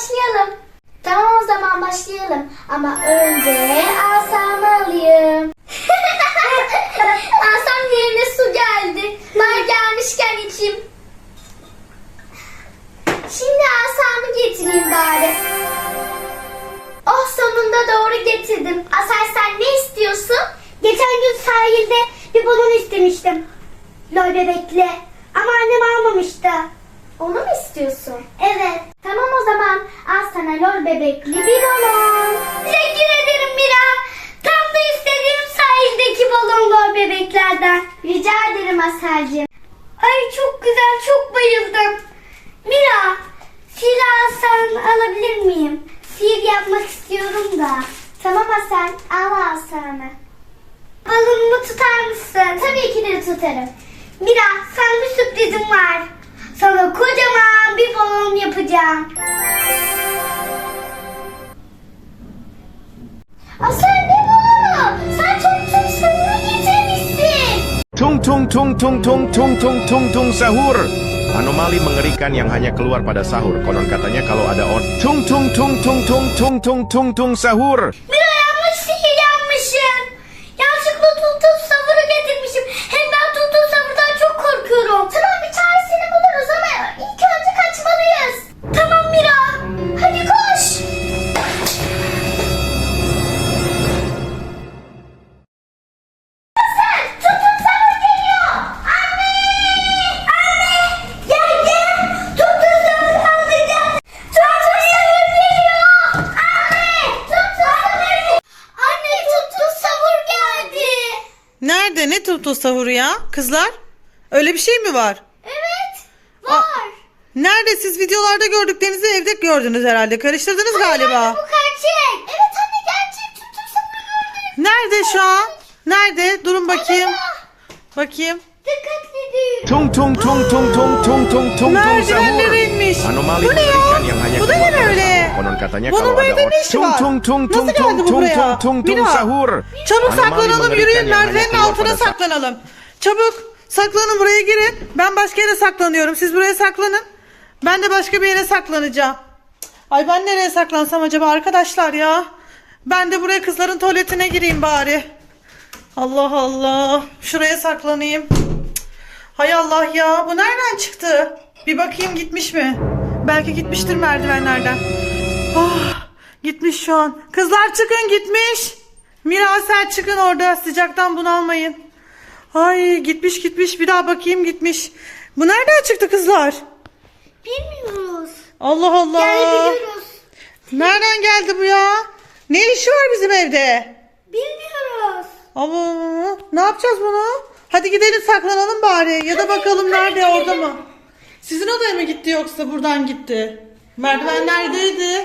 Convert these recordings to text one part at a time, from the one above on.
başlayalım. Tamam o zaman başlayalım. Ama önce asamı alayım. Asam yerine su geldi. Ben gelmişken içeyim. Şimdi asamı getireyim bari. Oh sonunda doğru getirdim. Asel sen ne istiyorsun? Geçen gün sahilde bir balon istemiştim. Lol bebekli. Ama annem almamıştı. Onu mu istiyorsun? Evet. Tamam o zaman al sana lol bebekli bir balon. Teşekkür ederim Mira. Tam da istediğim sahildeki balon lol bebeklerden. Rica ederim Aselcim. Ay çok güzel çok bayıldım. Mira sihir asan alabilir miyim? Sihir yapmak istiyorum da. Tamam Asel al asanı. Balonumu tutar mısın? Tabii ki de tutarım. Mira sana bir sürprizim var. Sana kocaman bir balon yapacağım. Asel ne balonu? Sen çok çok sabunu getirmişsin. Tung tung tung tung tung tung tung tung tung sahur. Anomali mengerikan yang hanya keluar pada sahur. Konon katanya kalau ada on tung tung tung tung tung tung tung tung tung sahur. Mira Tuttu sahuru ya? Kızlar? Öyle bir şey mi var? Evet. Var. Nerede? Siz videolarda gördüklerinizi evde gördünüz herhalde. Karıştırdınız galiba. Anne, bu gerçek. Evet anne gerçek. Tuttuğum sabunu gördüm. Nerede şu an? Nerede? Durun bakayım. Bakayım. Tung tung tung tung tung tung tung tung Merdivenlerinmiş. Anomali bu ne ya? Bu da ne böyle? Konon katanya Bunun böyle ne işi var? Tung tung tung tung tung tung tung tung sahur. çabuk saklanalım yürüyün merdivenin altına saklanalım. Çabuk saklanın buraya girin. Ben başka yere saklanıyorum. Siz buraya saklanın. Ben de başka bir yere saklanacağım. Ay ben nereye saklansam acaba arkadaşlar ya? Ben de buraya kızların tuvaletine gireyim bari. Allah Allah. Şuraya saklanayım. Hay Allah ya. Bu nereden çıktı? Bir bakayım gitmiş mi? Belki gitmiştir merdivenlerden. Ah, gitmiş şu an. Kızlar çıkın gitmiş. Mira sen çıkın orada sıcaktan bunalmayın. Ay gitmiş gitmiş bir daha bakayım gitmiş. Bu nereden çıktı kızlar? Bilmiyoruz. Allah Allah. Yani biliyoruz. Nereden geldi bu ya? Ne işi var bizim evde? Bilmiyoruz. Allah ne yapacağız bunu? Hadi gidelim saklanalım bari ya da bakalım nerede orada mı? Sizin odaya mı gitti yoksa buradan gitti? Merdiven neredeydi?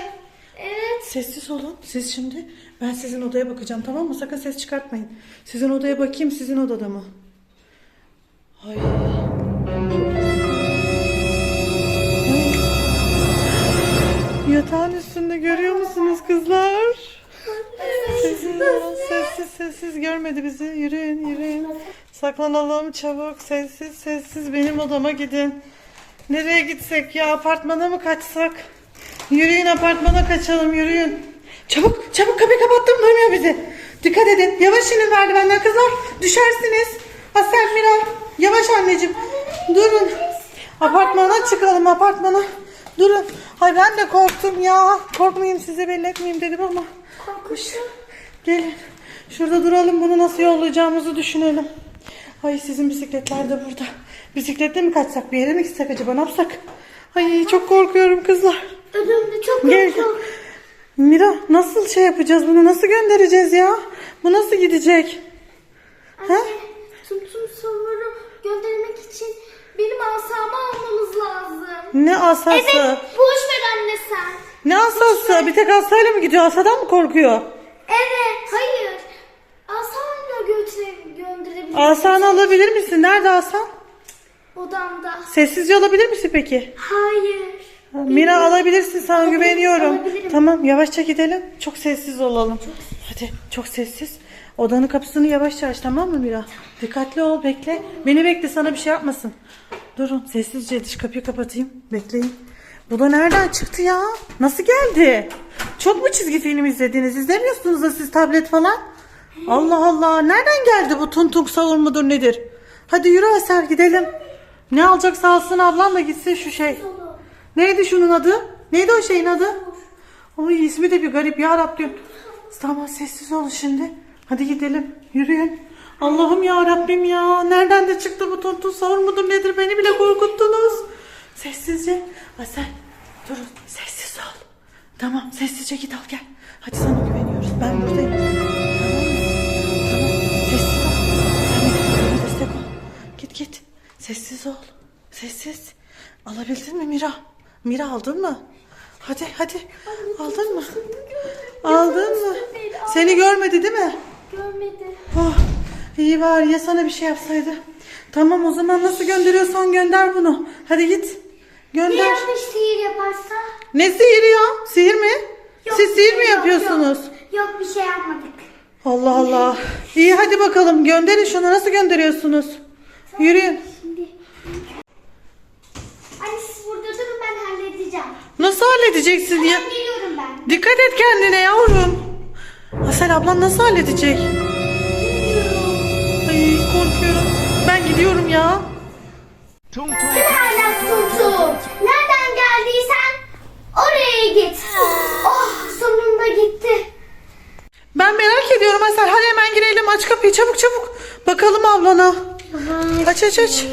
Evet. Sessiz olun. Siz şimdi ben sizin odaya bakacağım tamam mı? Sakın ses çıkartmayın. Sizin odaya bakayım sizin odada mı? Ay. Ay. Yatağın üstünde görüyor musunuz kızlar? Sessiz sessiz sessiz görmedi bizi. Yürüyün yürüyün. Saklanalım çabuk sessiz sessiz benim odama gidin. Nereye gitsek ya apartmana mı kaçsak? Yürüyün apartmana kaçalım yürüyün. Çabuk çabuk kapıyı kapattım duymuyor bizi. Dikkat edin yavaş inin merdivenden kızlar düşersiniz. Asel Mira yavaş anneciğim durun. Apartmana çıkalım apartmana. Durun. Ay ben de korktum ya. Korkmayayım size belli etmeyeyim dedim ama. Korkmuşum. Gelin. Şurada duralım bunu nasıl yollayacağımızı düşünelim. Ay sizin bisikletler de burada. Bisikletle mi kaçsak bir yere mi gitsek acaba ne yapsak? Ay çok korkuyorum kızlar. Ödümde çok Gel. korkuyorum. Mira nasıl şey yapacağız bunu nasıl göndereceğiz ya? Bu nasıl gidecek? Anne, Tuttum sabunu göndermek için benim asamı almamız lazım. Ne asası? Evet. Boş ver anne sen. Ne asası? Bir tek asayla mı gidiyor? Asadan mı korkuyor? Evet. Hayır. Asamla götüre Asanı alabilir misin? Nerede asan? Odamda. Sessizce alabilir misin peki? Hayır. Mira alabilirsin sana Alabilirim, güveniyorum. alabilirim. Tamam yavaşça gidelim. Çok sessiz olalım. Hadi çok sessiz. Odanın kapısını yavaşça aç tamam mı Mira? Dikkatli ol bekle. Beni bekle sana bir şey yapmasın. Durun sessizce dış kapıyı kapatayım. Bekleyin. Bu da nereden çıktı ya? Nasıl geldi? Çok mu çizgi film izlediniz? İzlemiyorsunuz da siz tablet falan? Allah Allah. Nereden geldi bu tung tung savur mudur nedir? Hadi yürü Aser gidelim. Ne alacaksa alsın ablam da gitsin şu şey. Neydi şunun adı? Neydi o şeyin adı? Oy ismi de bir garip ya Rabbim. Tamam sessiz olun şimdi. Hadi gidelim. Yürüyün. Allah'ım ya Rabbim ya. Nereden de çıktı bu tontun savur mudur nedir? Beni bile korkuttunuz. Sessizce. Asel durun sessiz ol. Tamam sessizce git al gel. Hadi sana güveniyoruz. Ben buradayım. Sessiz ol. Sessiz. Alabildin mi Mira? Mira aldın mı? Hadi hadi. Aldın mı? Aldın mı? Seni görmedi değil mi? Görmedi. Oh, iyi var ya sana bir şey yapsaydı. Tamam o zaman nasıl gönderiyorsan gönder bunu. Hadi git. Gönder. yanlış sihir yaparsa? Ne sihiri ya? Sihir mi? Yok, Siz sihir mi yok, yapıyorsunuz? Yok, yok bir şey yapmadık. Allah Allah. İyi hadi bakalım gönderin şunu. Nasıl gönderiyorsunuz? Yürüyün. Anne siz burada durun ben halledeceğim. Nasıl halledeceksin ya? Ben geliyorum ben. Dikkat et kendine yavrum. Asel ablan nasıl halledecek? Ay korkuyorum. Ben gidiyorum ya. Sen hala tutu. Nereden geldiysen oraya git. Oh sonunda gitti. Ben merak ediyorum Asel. Hadi hemen girelim. Aç kapıyı çabuk çabuk. Bakalım ablana. Aç aç aç.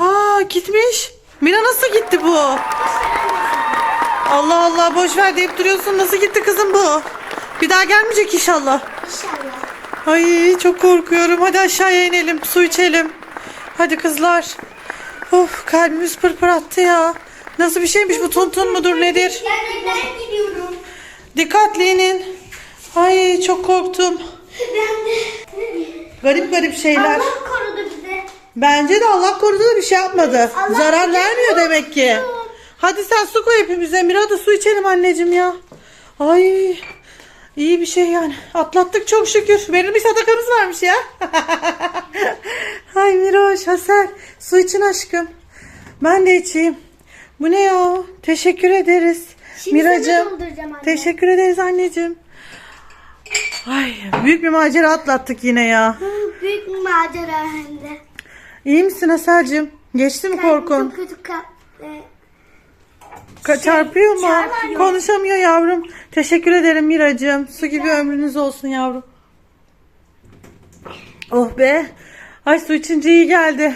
Aa gitmiş. Mira nasıl gitti bu? Allah Allah boş ver deyip duruyorsun. Nasıl gitti kızım bu? Bir daha gelmeyecek inşallah. İnşallah. Ay çok korkuyorum. Hadi aşağıya inelim. Su içelim. Hadi kızlar. Of kalbimiz pırpır attı ya. Nasıl bir şeymiş bu tuntun mudur nedir? Ben, gidiyorum. Dikkatli inin. Ay çok korktum. Ben de. Garip garip şeyler. Allah korudu bizi. Bence de Allah korudu da bir şey yapmadı. Allah Zarar vermiyor demek ki. Hadi sen su koy hepimize. Mira da su içelim anneciğim ya. Ay iyi bir şey yani. Atlattık çok şükür. Verilmiş sadakamız varmış ya. Ay Miroş, Hasan. Su için aşkım. Ben de içeyim. Bu ne ya? Teşekkür ederiz. Şimdi sana Miracığım. dolduracağım anne. Teşekkür ederiz anneciğim. Ay büyük bir macera atlattık yine ya. Büyük bir macera hem de. İyi misin Aselcim? Geçti mi korkun? Çok kötü kap. e, Ka- çarpıyor mu? çarpıyor. Konuşamıyor yavrum. Teşekkür ederim Miracığım. Su gibi ömrünüz olsun yavrum. Oh be. Ay su içince iyi geldi.